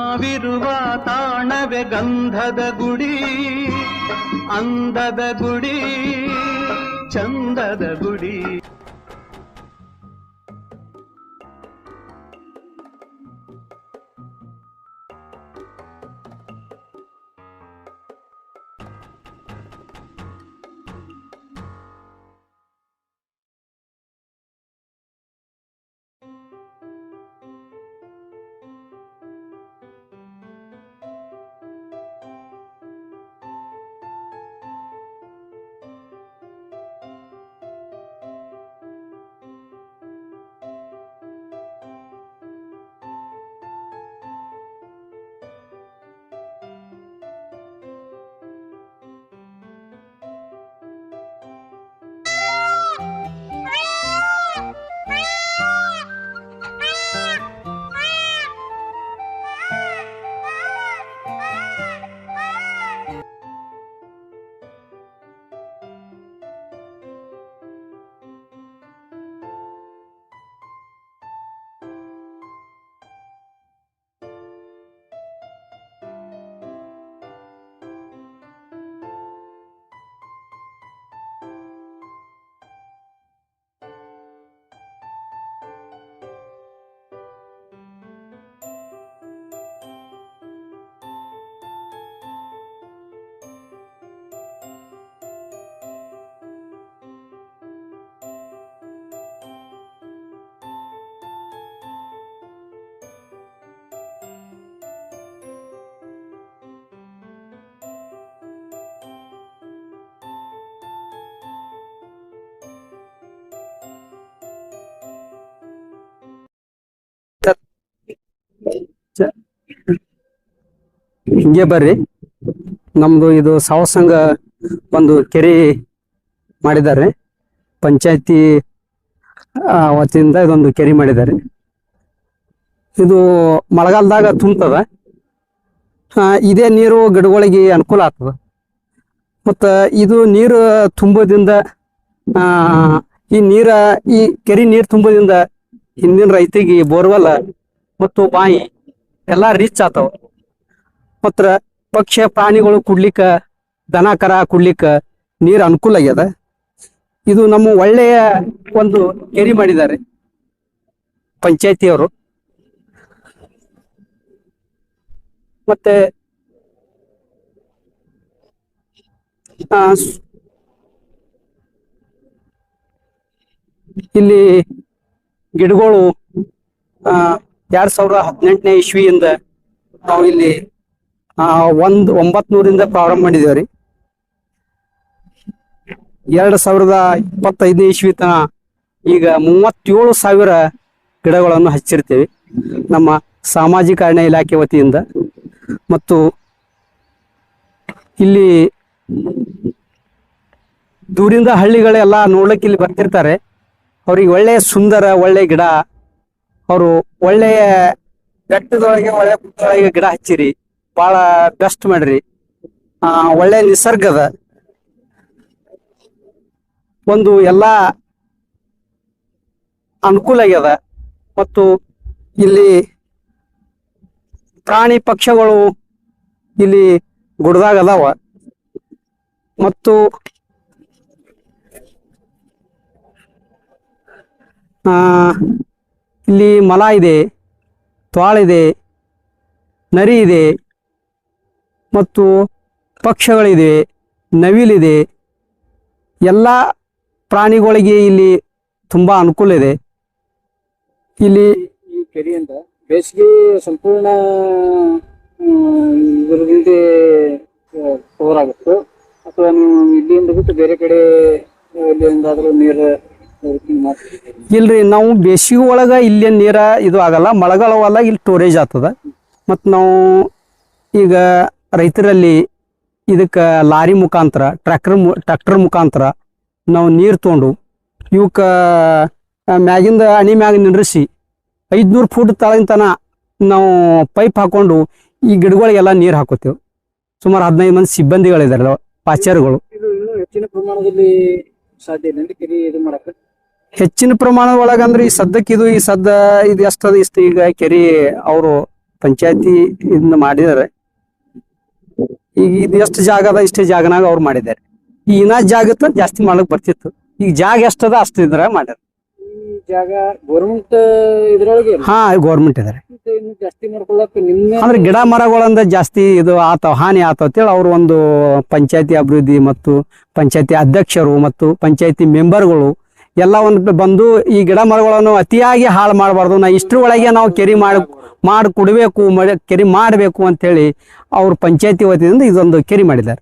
Speaker 6: ನಾವಿರುವ ತಾಣವೆ ಗಂಧದ ಗುಡಿ ಅಂದದ ಗುಡಿ ಚಂದದ ಗುಡಿ.
Speaker 4: ಹಿಂಗೆ ಬರ್ರಿ. ನಮ್ದು ಇದು ಸಾಹಸಂಗ ಒಂದು ಕೆರೆ ಮಾಡಿದ್ದಾರೆ. ಪಂಚಾಯತಿ ವತಿಯಿಂದ ಇದೊಂದು ಕೆರೆ ಮಾಡಿದ್ದಾರೆ. ಇದು ಮಳೆಗಾಲದಾಗ ತುಂಬ್ತದ. ಇದೇ ನೀರು ಗಿಡಗಳಿಗೆ ಅನುಕೂಲ ಆಗ್ತದ. ಮತ್ತ ಇದು ನೀರು ತುಂಬೋದಿಂದ ಈ ನೀರ, ಈ ಕೆರೆ ನೀರು ತುಂಬೋದ್ರಿಂದ ಹಿಂದಿನ ರೈತಿಗೆ ಬೋರ್ವೆಲ್ ಮತ್ತು ಬಾಯಿ ಎಲ್ಲಾ ರೀಚ್ ಆತಾವ ಮತ್ತ ಪಕ್ಷ ಪ್ರಾಣಿಗಳು ಕುಡ್ಲಿಕ್ಕ, ದನ ಕರ ಕುಡ್ಲಿಕ್ಕ ನೀರ್ ಅನುಕೂಲ ಆಗ್ಯದ? ಇದು ನಮ್ಮ ಒಳ್ಳೆಯ ಒಂದು ಕೆರಿ ಮಾಡಿದ್ದಾರೆ ಪಂಚಾಯತಿಯವರು. ಮತ್ತೆ ಇಲ್ಲಿ ಗಿಡಗಳು ಎರಡ್ ಸಾವಿರದ ಹದಿನೆಂಟನೇ ಇಸ್ವಿಯಿಂದ ನಾವು ಇಲ್ಲಿ ಒಂದ್ ಒಂಬತ್ ನೂರಿಂದ ಪ್ರಾರಂಭ ಮಾಡಿದೇವ್ರಿ ಎರಡ್ ಸಾವಿರದ ಇಪ್ಪತ್ತೈದನೇ ಇಸ್ವಿ ತನ ಈಗ ಮೂವತ್ತೇಳು ಸಾವಿರ ಗಿಡಗಳನ್ನು ಹಚ್ಚಿರ್ತೇವೆ. ನಮ್ಮ ಸಾಮಾಜಿಕ ಅರಣ್ಯ ಇಲಾಖೆ ವತಿಯಿಂದ. ಮತ್ತು ಇಲ್ಲಿ ದೂರಿಂದ ಹಳ್ಳಿಗಳೆಲ್ಲ ನೋಡ್ಲಿಕ್ಕೆ ಇಲ್ಲಿ ಬರ್ತಿರ್ತಾರೆ. ಅವ್ರಿಗೆ ಒಳ್ಳೆಯ ಸುಂದರ, ಒಳ್ಳೆ ಗಿಡ. ಅವರು ಒಳ್ಳೆಯ ಬೆಟ್ಟದೊಳಗೆ ಒಳ್ಳೆ ಗಿಡ ಹಚ್ಚಿರಿ. ಬಹಳ ಬೆಸ್ಟ್ ಮಾಡ್ರಿ. ಒಳ್ಳೆ ನಿಸರ್ಗದ ಒಂದು ಎಲ್ಲ ಅನುಕೂಲ ಆಗ್ಯದ. ಮತ್ತು ಇಲ್ಲಿ ಪ್ರಾಣಿ ಪಕ್ಷಗಳು ಇಲ್ಲಿ ಗುಡ್ದಾಗ ಅದಾವ. ಮತ್ತು ಇಲ್ಲಿ ಮಲ ಇದೆ ತ್ವಾಳಿದೆ ನರಿ ಇದೆ. ಮತ್ತು ಪಕ್ಷಗಳಿದೆ ನವಿಲಿದೆ ಎಲ್ಲ ಪ್ರಾಣಿಗಳಿಗೆ ಇಲ್ಲಿ ತುಂಬ ಅನುಕೂಲ ಇದೆ. ಇಲ್ಲಿ
Speaker 7: ಈ ಕೆರೆಯಿಂದ ಬೇಸಿಗೆ ಸಂಪೂರ್ಣ ಇದರಿಂದ ಕವರ್ ಆಗುತ್ತೆ. ಅಥವಾ ನೀವು ಇಲ್ಲಿಂದ ಬಿಟ್ಟು ಬೇರೆ ಕಡೆ ಎಲ್ಲಿಂದಾದ್ರೂ ನೀರು
Speaker 4: ಇಲ್ರಿ ನಾವು ಬೇಸಿಗೆ ಒಳಗೆ ಇಲ್ಲಿ ನೀರ ಇದು ಆಗಲ್ಲ ಮಳೆಗಾಲ ಒಳಗ ಇಲ್ಲಿ ಸ್ಟೋರೇಜ್ ಆಗ್ತದ. ಮತ್ತು ನಾವು ಈಗ ರೈತರಲ್ಲಿ ಇದಕ್ಕೆ ಲಾರಿ ಮುಖಾಂತರ ಟ್ರ್ಯಾಕ್ಟರ್ ಟ್ರ್ಯಾಕ್ಟರ್ ಮುಖಾಂತರ ನಾವು ನೀರು ತೊಗೊಂಡು ಇವಕ್ಕೆ ಮ್ಯಾಗಿಂದ ಅಣಿ ಮ್ಯಾಗ ನಿಂದ್ರಿಸಿ ಐದುನೂರು ಫೂಟ್ ತನ ನಾವು ಪೈಪ್ ಹಾಕೊಂಡು ಈ ಗಿಡಗಳಿಗೆಲ್ಲ ನೀರು ಹಾಕೋತೇವೆ ಸುಮಾರು ಹದಿನೈದು ಮಂದಿ ಸಿಬ್ಬಂದಿಗಳಿದ್ದಾರೆ ಪಾಚರ್ಗಳು.
Speaker 7: ಹೆಚ್ಚಿನ ಪ್ರಮಾಣದಲ್ಲಿ ಸಾಧ್ಯ
Speaker 4: ಹೆಚ್ಚಿನ ಪ್ರಮಾಣದ ಒಳಗಂದ್ರೆ ಈ ಸದ್ಯಕ್ಕೆ ಇದು ಈ ಸದ್ದ ಇದು ಎಷ್ಟದ ಇಷ್ಟು ಈಗ ಕೆರಿ ಅವರು ಪಂಚಾಯತಿ ಇದನ್ನ ಮಾಡಿದ್ದಾರೆ. ಈಗ ಇದು ಎಷ್ಟು ಜಾಗ ಅದ ಇಷ್ಟೇ ಜಾಗನಾಗ ಅವ್ರು ಮಾಡಿದ್ದಾರೆ. ಈ ಇನ್ನ ಜಾಗ ಜಾಸ್ತಿ ಮಾಡಕ್ ಬರ್ತಿತ್ತು. ಈಗ ಜಾಗ ಎಷ್ಟದ ಅಷ್ಟು ಇದ್ರ ಮಾಡ್ಯಾರ.
Speaker 7: ಜಾಗ ಗೌರ್ಮೆಂಟ್ ಇದ್ರೊಳಗೆ
Speaker 4: ಹಾ ಗೌರ್ಮೆಂಟ್ ಇದಾರೆ.
Speaker 7: ಜಾಸ್ತಿ ನಿಮ್ಮ
Speaker 4: ಅಂದ್ರೆ ಗಿಡ ಮರಗಳಿಂದ ಜಾಸ್ತಿ ಇದು ಆತಾವ ಹಾನಿ ಆತಾವ ಅಂತೇಳಿ ಅವ್ರು ಒಂದು ಪಂಚಾಯತಿ ಅಭಿವೃದ್ಧಿ ಮತ್ತು ಪಂಚಾಯತಿ ಅಧ್ಯಕ್ಷರು ಮತ್ತು ಪಂಚಾಯತಿ ಮೆಂಬರ್ಗಳು ಎಲ್ಲ ಒಂದು ಬಂದು ಈ ಗಿಡ ಮರಗಳನ್ನು ಅತಿಯಾಗಿ ಹಾಳು ಮಾಡಬಾರ್ದು. ನಾ ಇಷ್ಟ್ರ ಒಳಗೆ ನಾವು ಕೆರಿ ಮಾಡಿ ಮಾಡಿ ಕೊಡಬೇಕು ಕೆರಿ ಮಾಡಬೇಕು ಅಂತೇಳಿ ಅವ್ರ ಪಂಚಾಯತಿ ವತಿಯಿಂದ ಇದೊಂದು ಕೆರಿ ಮಾಡಿದ್ದಾರೆ.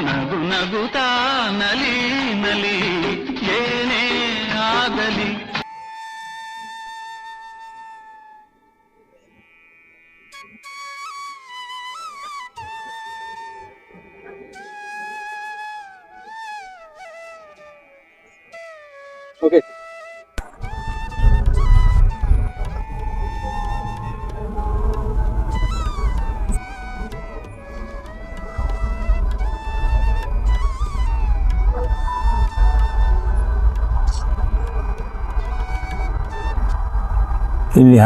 Speaker 6: ನಗು ನಗುತ್ತಾ ನಲಿ ನಲಿ ಏನೇ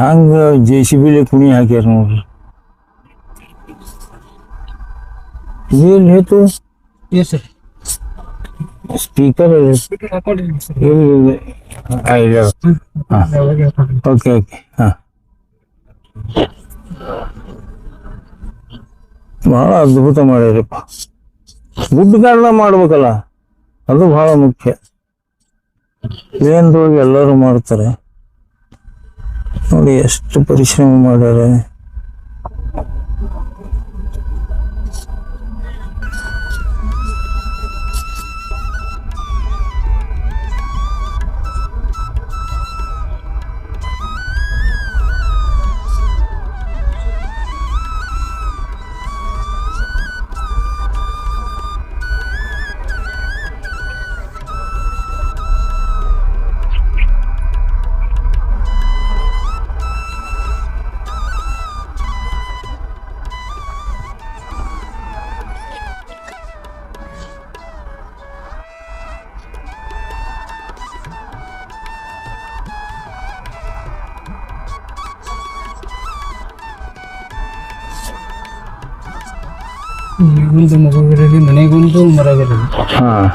Speaker 2: ಹಂಗ ಜೆ ಸಿ ಬಿಲಿ ಕುಣಿ ಹಾಕ್ಯಾರ ನೋಡ್ರಿ. ಏನು ಹೇಳ್ತು? ಸ್ಪೀಕರ್ ಓಕೆ ಓಕೆ ಹಾ ಭಾಳ ಅದ್ಭುತ ಮಾಡ್ಯಾರಪ್ಪ ಗುಡ್ ಕಾರಣ ಮಾಡ್ಬೇಕಲ್ಲ ಅದು ಬಹಳ ಮುಖ್ಯ. ಏನ್ದೊಳಗೆ ಎಲ್ಲರೂ ಮಾಡ್ತಾರೆ. ನೋಡಿ ಎಷ್ಟು ಪರಿಶ್ರಮ ಮಾಡ್ಯಾರೆ.
Speaker 7: ಒಂದು ಮಗುವಿರಲಿ ಮನೆಗೊಂದು ಮರವಿರಲಿ.
Speaker 2: ಹಾ.